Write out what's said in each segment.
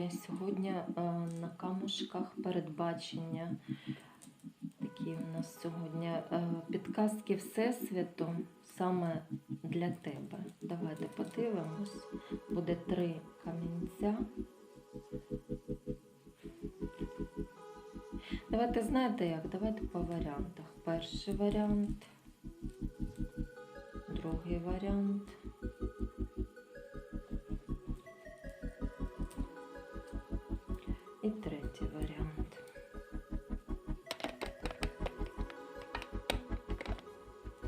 любі. Сьогодні е, на камушках передбачення. Такі у нас сьогодні е, підказки Всесвіту саме для тебе. Давайте подивимось. Буде три камінця. Давайте знаєте як? Давайте по варіантах. Перший варіант, другий варіант.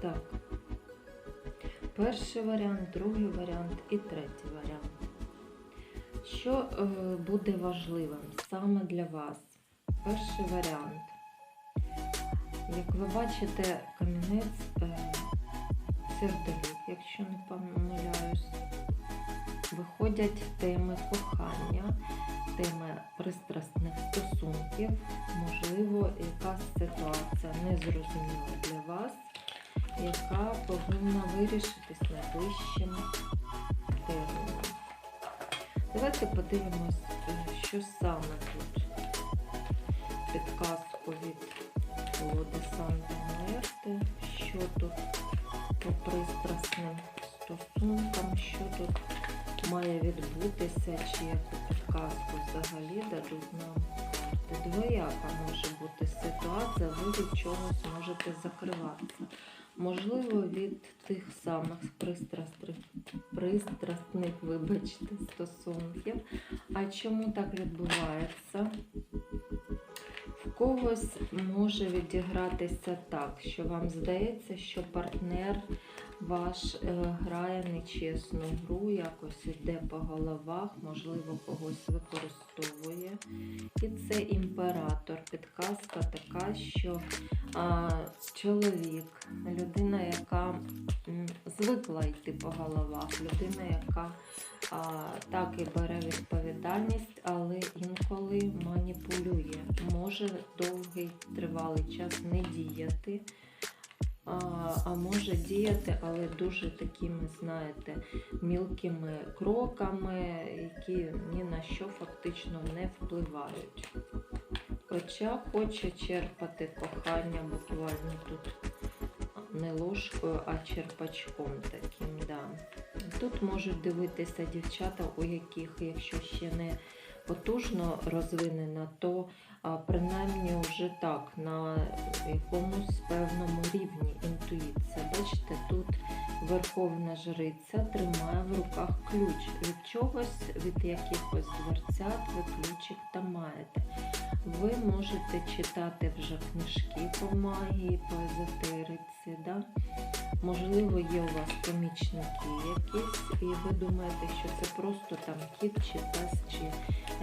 Так. Перший варіант, другий варіант і третій варіант. Що е, буде важливим саме для вас? Перший варіант. Як ви бачите, камінець е, якщо не помиляюсь, виходять теми кохання, теми пристрасних стосунків, можливо, якась ситуація незрозуміла для вас, яка повинна вирішитись найближчим терміном. Давайте подивимось, е, що саме тут підказку від колоди Санта Мерти, що тут по пристрасним стосункам, що тут має відбутися, чи яку підказку взагалі дадуть нам. Двояка може бути ситуація, ви від чогось можете закриватися. Можливо, від тих самих пристрасних, вибачте, стосунків. А чому так відбувається? В когось може відігратися так, що вам здається, що партнер ваш е, грає нечесну гру, якось іде по головах, можливо, когось використовує. І це імператор. Підказка така, що а, чоловік, людина, яка м, звикла йти по головах, людина, яка а, так і бере відповідальність, але інколи маніпулює, може довгий тривалий час не діяти. А, а може діяти, але дуже такими, знаєте, мілкими кроками, які ні на що фактично не впливають. Хоча хоче черпати кохання буквально тут не ложкою, а черпачком таким. Да. Тут можуть дивитися дівчата, у яких, якщо ще не потужно розвинена, то принаймні вже так, на якомусь певному рівні інтуїція. Бачите, тут Верховна Жриця тримає в руках ключ. Від чогось, від якихось дверцят ви ключик там маєте. Ви можете читати вже книжки по магії, по езотериці. Да? Можливо, є у вас помічники якісь, і ви думаєте, що це просто там кіт чи пес, чи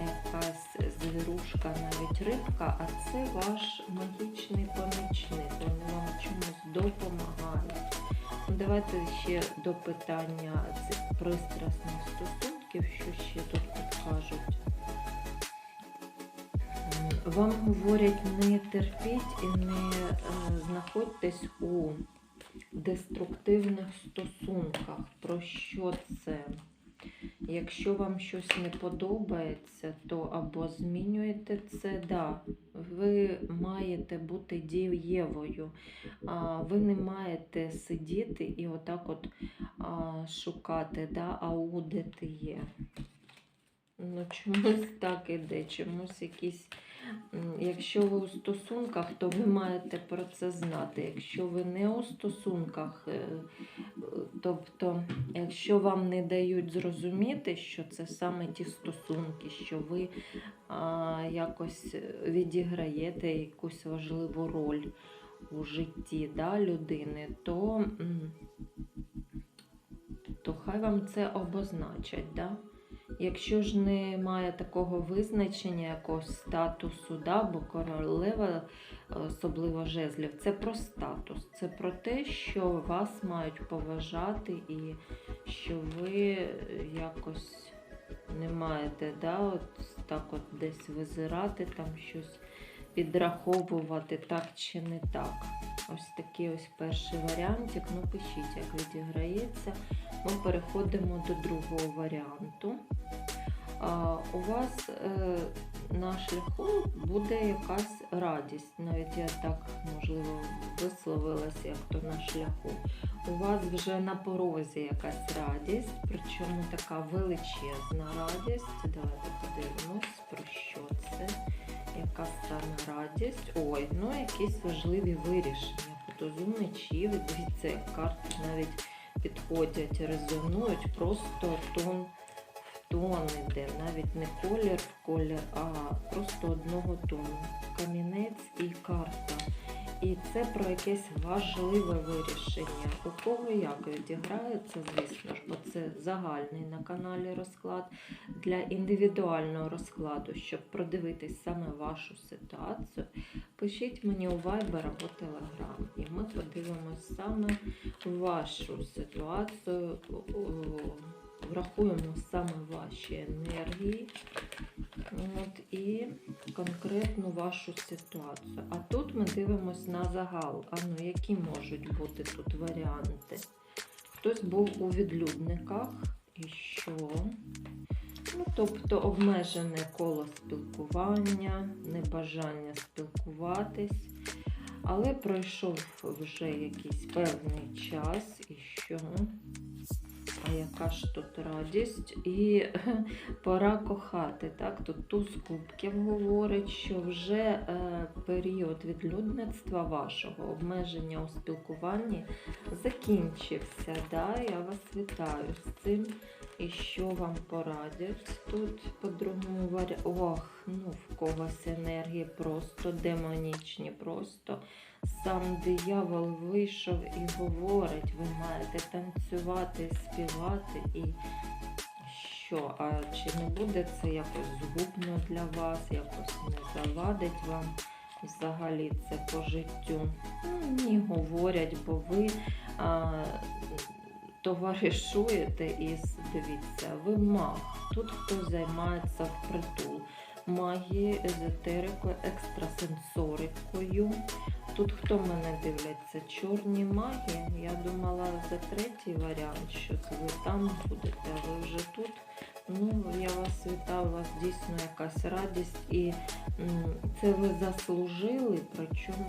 якась звірушка, навіть рибка, а це ваш магічний помічник. Вони вам чомусь допомагають. Ну, Давайте ще до питання цих пристрасних стосунків, що ще тут Вам говорять, не терпіть і не е, знаходьтесь у деструктивних стосунках. Про що це? Якщо вам щось не подобається, то або змінюєте це, да, ви маєте бути дієвою. Ви не маєте сидіти і отак от шукати, да, аудити є. Ну, чомусь так іде, чомусь якісь. Якщо ви у стосунках, то ви маєте про це знати. Якщо ви не у стосунках, е, тобто, якщо вам не дають зрозуміти, що це саме ті стосунки, що ви а, якось відіграєте якусь важливу роль у житті да, людини, то, то хай вам це обозначать. Да? Якщо ж немає такого визначення, якогось статусу, да, бо королева, особливо жезлів, це про статус, це про те, що вас мають поважати і що ви якось не маєте да, от, так от десь визирати, там щось підраховувати так чи не так. Ось такий ось перший варіантик. Ну, пишіть, як відіграється. Ми переходимо до другого варіанту. у вас е, на шляху буде якась радість. Навіть я так можливо висловилася, як то на шляху. У вас вже на порозі якась радість, причому така величезна радість. Давайте подивимось, про що це, яка саме радість. Ой, ну якісь важливі вирішення. Потозу мечів, дивіться, як карти навіть підходять, резонують, просто тон в тон іде, навіть не колір в колір, а просто одного тону. Камінець і карта. І це про якесь важливе вирішення. У кого як відіграється, звісно ж, бо це загальний на каналі розклад для індивідуального розкладу, щоб продивитись саме вашу ситуацію. Пишіть мені у Viber або Telegram, і ми подивимося саме вашу ситуацію, врахуємо саме ваші енергії. От, і конкретну вашу ситуацію. А тут ми дивимося на загал. А ну, які можуть бути тут варіанти? Хтось був у відлюдниках і що? Ну, тобто обмежене коло спілкування, небажання спілкуватись. Але пройшов вже якийсь певний час і що? А яка ж тут радість? І пора кохати. Так? Тут туз кубків говорить, що вже е, період відлюдництва вашого, обмеження у спілкуванні закінчився. Да? Я вас вітаю з цим. І що вам порадять тут по другому варіанту? Ох, ну в когось енергії просто демонічні, просто сам диявол вийшов і говорить, ви маєте танцювати, співати і що? А чи не буде це якось згубно для вас, якось не завадить вам взагалі це по життю? Ну, ні, говорять, бо ви а, товаришуєте із, дивіться, ви маг. Тут хто займається впритул магією, езотерикою, екстрасенсорикою. Тут хто мене дивляться? Чорні маги. Я думала за третій варіант, що ви там будете, а ви вже тут. Ну, я вас вітаю, у вас дійсно якась радість, і це ви заслужили, причому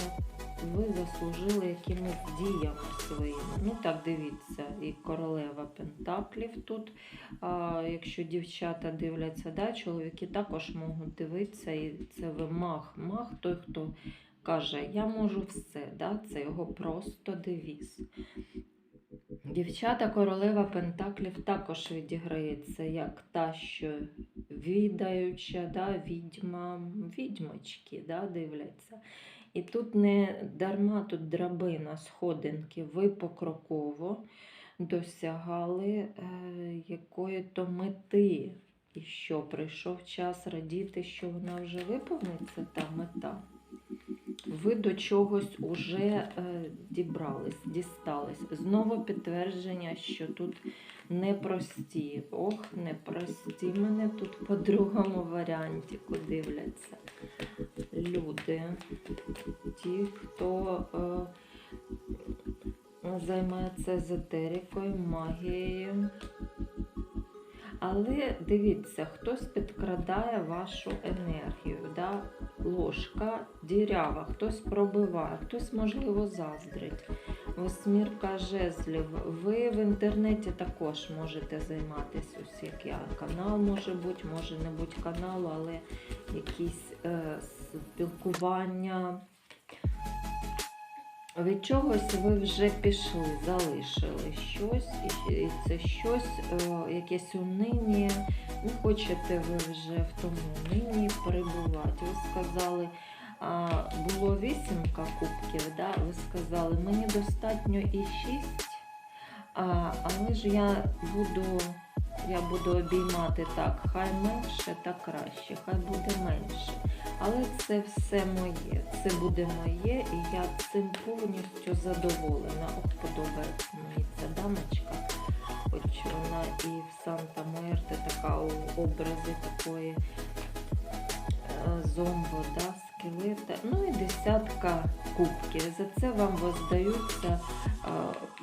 ви заслужили якимись діями своїми. Ну так, дивіться, і королева Пентаклів тут. А, Якщо дівчата дивляться, да, чоловіки також можуть дивитися, і це ви мах. Мах той, хто каже, я можу все, да? це його просто девіз. Дівчата королева Пентаклів також відіграється як та, що відаюча, да, відьма, відьмочки да, дивляться. І тут не дарма тут драбина, сходинки, ви покроково досягали е, якої-то мети. І що прийшов час радіти, що вона вже виповниться, та мета. Ви до чогось уже е, дібрались, дістались. Знову підтвердження, що тут непрості. Ох, непрості мене тут по другому варіанті дивляться. Люди, ті, хто е, займається езотерикою, магією. Але дивіться, хтось підкрадає вашу енергію. Да? Ложка дірява, хтось пробиває, хтось, можливо, заздрить. Восьмірка жезлів. Ви в інтернеті також можете займатися ось як я. Канал може бути, може не бути каналу, але якісь е, спілкування. Від чогось ви вже пішли, залишили щось, і це щось, е, якесь униння. Не хочете ви вже в тому унинні перебувати. Ви сказали, було вісімка кубків, да? ви сказали, мені достатньо і шість, але ж я буду, я буду обіймати так, хай менше, так краще, хай буде менше. Але це все моє, це буде моє, і я цим повністю задоволена. Ох, подобається мені ця дамочка. Хоч вона і в Санта Мерте така у образі такої е, зомбо, да, скелета. Ну і десятка кубків. За це вам воздаються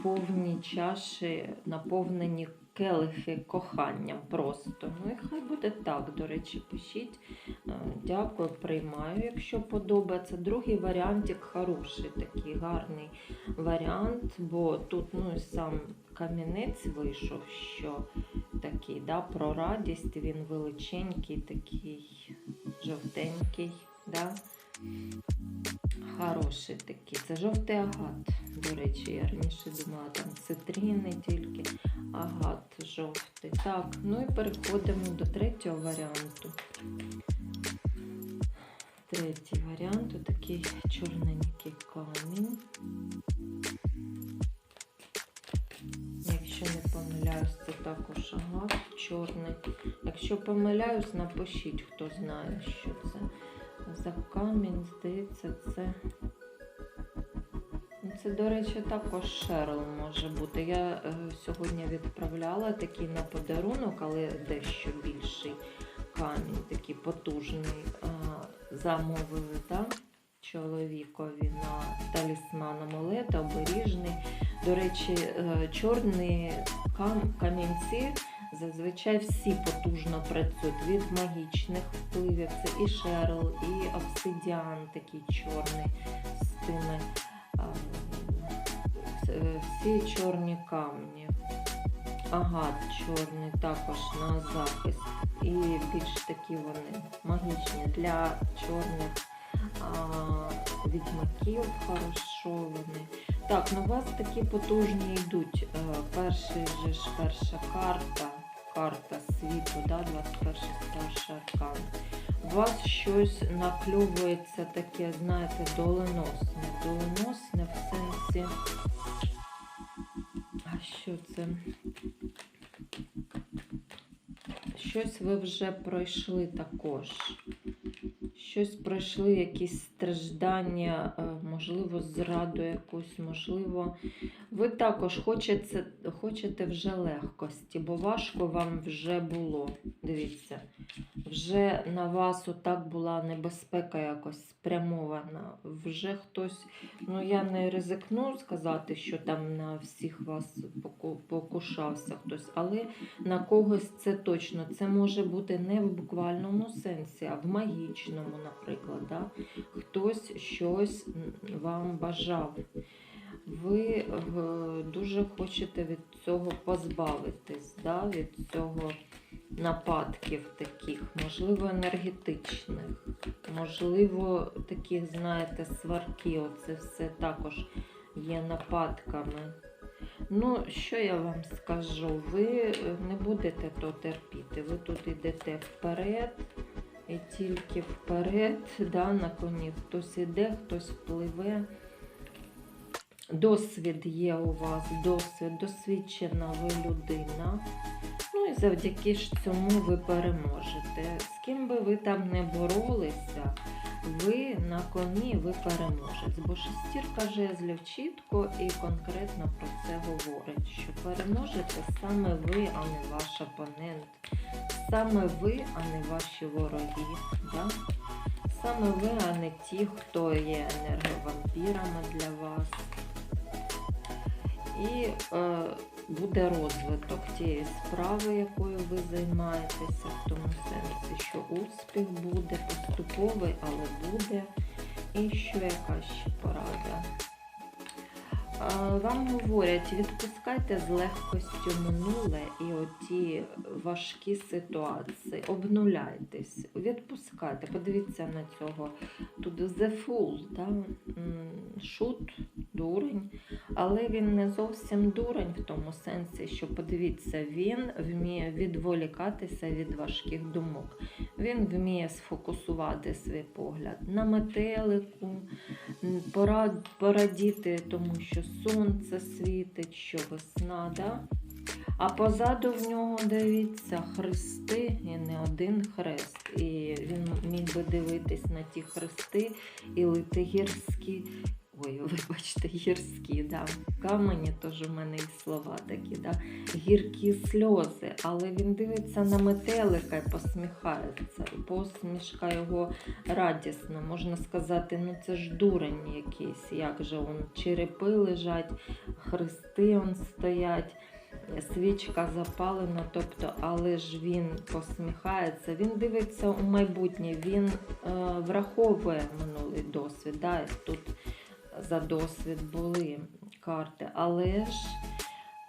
повні чаші, наповнені келихи коханням просто. Ну і хай буде так, до речі, пишіть. Е, Дякую, приймаю, якщо подобається. Другий варіантик хороший, такий гарний варіант, бо тут ну, сам камінець вийшов, що такий, да, про радість, він величенький, такий жовтенький. Да? Хороший такий. Це жовтий агат. До речі, я раніше думала, там цитрини тільки, агат жовтий. Так, ну і переходимо до третього варіанту. Третій варіант такий чорненький камінь. Якщо не помиляюсь, це також агат чорний. Якщо помиляюсь, напишіть, хто знає, що це за камінь, здається, це. Ну, Це, до речі, також шерл може бути. Я е, сьогодні відправляла такий на подарунок, але дещо більший камінь, такий потужний. Е, замовили да? чоловікові на талісман амулет, оберіжний. До речі, е, чорні кам- камінці зазвичай всі потужно працюють від магічних впливів. Це і шерл, і обсидіан такий чорний з тими. Всі чорні камні. Агат чорний також на захист. І більш такі вони магічні для чорних а, відьмаків, хорошо вони. Так, у вас такі потужні йдуть. Е, Перший же ж перша карта, карта світу, да, 21 старший аркан. У вас щось накльовується таке, знаєте, доленосне. Доленосне в сенсі. А що це? Щось ви вже пройшли також. Щось пройшли, якісь страждання, е, можливо, зраду якусь, можливо. Ви також хочете, хочете вже легкості, бо важко вам вже було. Дивіться, вже на вас отак була небезпека якось спрямована. Вже хтось, ну я не ризикну сказати, що там на всіх вас покушався хтось, але на когось це точно. Це може бути не в буквальному сенсі, а в магічному, наприклад. Да? Хтось щось вам бажав. Ви е, дуже хочете від цього позбавитись, да? від цього нападків таких, можливо, енергетичних, можливо, таких, знаєте, сварки. Оце все також є нападками. Ну, що я вам скажу? Ви е, не будете то терпіти. Ви тут йдете вперед, і тільки вперед, да, на коні хтось іде, хтось впливе. Досвід є у вас, досвід, досвідчена ви людина. І завдяки ж цьому ви переможете. З ким би ви там не боролися, ви на коні ви переможець. Бо шестірка жезлів чітко і конкретно про це говорить, що переможете саме ви, а не ваш опонент. Саме ви, а не ваші вороги. Да? Саме ви, а не ті, хто є енерговампірами для вас. І е, буде розвиток тієї справи, якою ви займаєтеся, в тому сенсі, що успіх буде поступовий, але буде. І що яка ще порада? Вам говорять, відпускайте з легкостю минуле і оті важкі ситуації, обнуляйтесь, відпускайте. Подивіться на цього. Тут The Fool, да? шут, дурень, але він не зовсім дурень в тому сенсі, що подивіться, він вміє відволікатися від важких думок. Він вміє сфокусувати свій погляд на метелику, порадіти тому, що сонце світить, що весна. Да? А позаду в нього, дивіться, хрести і не один хрест. І він міг би дивитись на ті хрести і лити гірські. Ой, вибачте, гірські, да. камені, теж у мене і слова такі, да. гіркі сльози, але він дивиться на метелика і посміхається. Посмішка його радісна. Можна сказати, ну це ж дурень якийсь, як же он черепи лежать, хрести он стоять. свічка запалена, тобто, але ж він посміхається, він дивиться у майбутнє, він е, враховує минулий досвід. Да? Тут за досвід були карти, але ж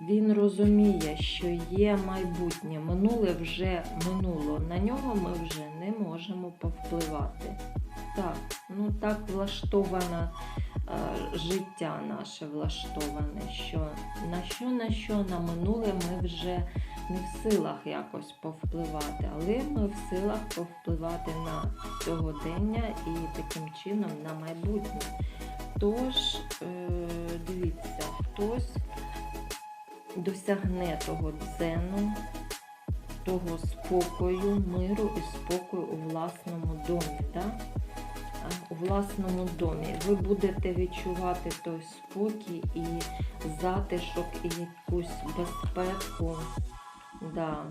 він розуміє, що є майбутнє. Минуле вже минуло. На нього ми вже не можемо повпливати. Так, ну так влаштоване е, життя наше влаштоване, що на що на що на минуле ми вже не в силах якось повпливати, але ми в силах повпливати на сьогодення і таким чином на майбутнє. Тож, е, дивіться, хтось досягне того дзену, того спокою, миру і спокою у власному домі. Да? У власному домі. Ви будете відчувати той спокій і затишок, і якусь безпеку. Да.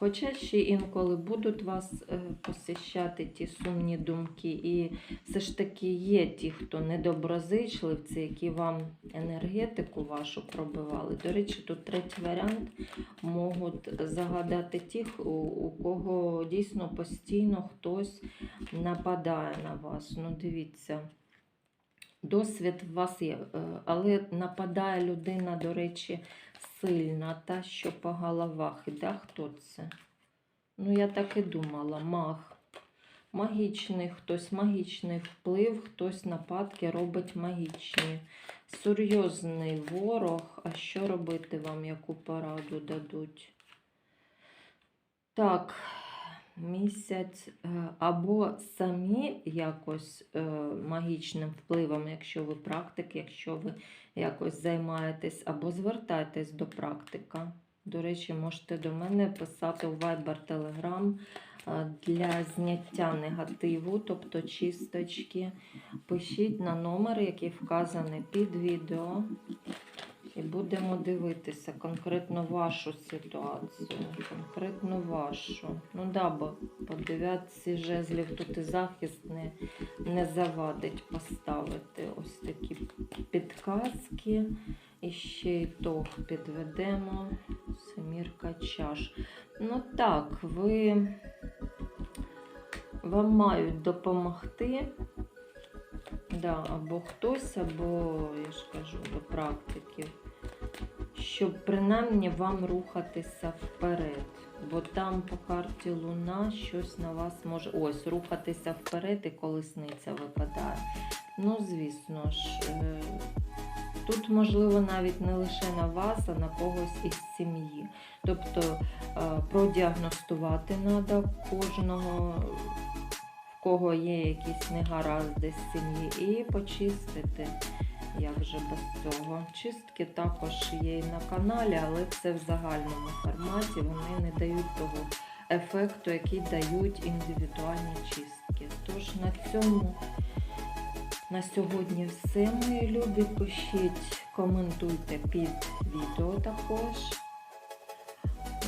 Хоча ще інколи будуть вас е, посещати ті сумні думки, і все ж таки є ті, хто недоброзичливці, які вам енергетику вашу пробивали. До речі, тут третій варіант можуть загадати у, у кого дійсно постійно хтось нападає на вас. Ну, дивіться. Досвід у вас є, е, але нападає людина, до речі, сильна, та, що по головах іде. Хто це? Ну, я так і думала, маг. Магічний хтось, магічний вплив, хтось нападки робить магічні. Серйозний ворог. А що робити вам, яку пораду дадуть? Так, місяць е, або самі якось е, магічним впливом, якщо ви практик, якщо ви якось займаєтесь, або звертайтесь до практика. До речі, можете до мене писати у Viber Telegram е, для зняття негативу, тобто чисточки. Пишіть на номер, який вказаний під відео. І будемо дивитися конкретно вашу ситуацію. Конкретно вашу. Ну да, бо по дев'ятці жезлів тут і захист не, не завадить поставити ось такі підказки. І ще й тог підведемо. Семірка чаш. Ну так, ви вам мають допомогти. Да, або хтось, або, я ж кажу, до практиків, щоб принаймні вам рухатися вперед. Бо там по карті Луна щось на вас може. Ось, рухатися вперед і колесниця випадає. Ну, звісно ж, е, тут, можливо, навіть не лише на вас, а на когось із сім'ї. Тобто е, продіагностувати треба кожного в кого є якісь негаразди з сім'ї, і почистити. Як же без цього? Чистки також є і на каналі, але це в загальному форматі. Вони не дають того ефекту, який дають індивідуальні чистки. Тож на цьому на сьогодні все, мої любі. Пишіть, коментуйте під відео також.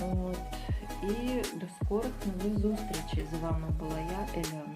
От. І до скорих нових зустрічей. З вами була я. Пока-пока.